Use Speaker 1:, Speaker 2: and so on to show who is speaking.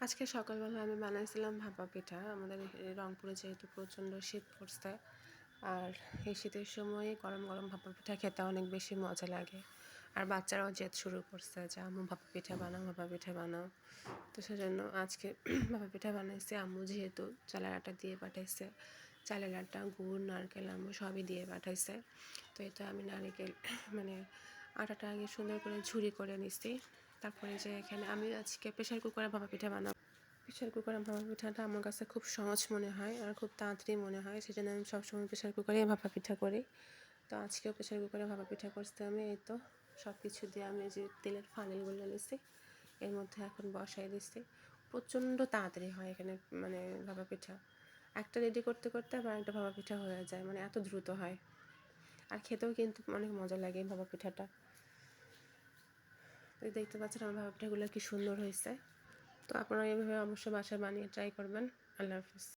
Speaker 1: আজকে সকালবেলা আমি বানাইছিলাম ভাপা পিঠা। আমাদের রংপুরে যেহেতু প্রচণ্ড শীত পড়ছে, আর এই শীতের সময়ে গরম গরম ভাপা পিঠা খেতে অনেক বেশি মজা লাগে। আর বাচ্চারাও জেদ শুরু করছে যে, আম্মু, ভাপা পিঠা বানাও, ভাপা পিঠা বানাও। তো সেজন্য আজকে ভাপা পিঠা বানাইছে। আম্মু যেহেতু চালের আটা দিয়ে পাঠাইছে, চালের আটা, গুড়, নারকেল আম্মু সবই দিয়ে পাঠাইছে। তো এটা আমি নারকেল মানে আটাটা আগে সুন্দর করে ঝুরি করে নিছি। তারপরে যে এখানে আমি আজকে প্রেশার কুকারে ভাপা পিঠা বানাবো। প্রেশার কুকারে ভাপা পিঠাটা আমার কাছে খুব সহজ মনে হয় আর খুব তাড়াতাড়ি মনে হয়, সেজন্য আমি সবসময় প্রেশার কুকারে ভাপা পিঠা করি। তো আজকেও প্রেশার কুকারে ভাপা পিঠা করতে আমি, এই তো সব কিছু দিয়ে আমি যে তেলের ফানেলগুলো নিছি এর মধ্যে এখন বসাই দিচ্ছি প্রচণ্ড তাড়াতাড়ি হয় এখানে মানে ভাপা পিঠা। একটা রেডি করতে করতে আবার একটা ভাপা পিঠা হয়ে যায় মানে এত দ্রুত হয়। আর খেতেও কিন্তু অনেক মজা লাগে ভাপা পিঠাটা। তো দেখতে পাচ্ছেন আমার ভাবটাগুলো কি সুন্দর হয়েছে। তো আপনারা এইভাবে অবশ্যই বাসায় বানিয়ে ট্রাই করবেন। আল্লাহ হাফিজ।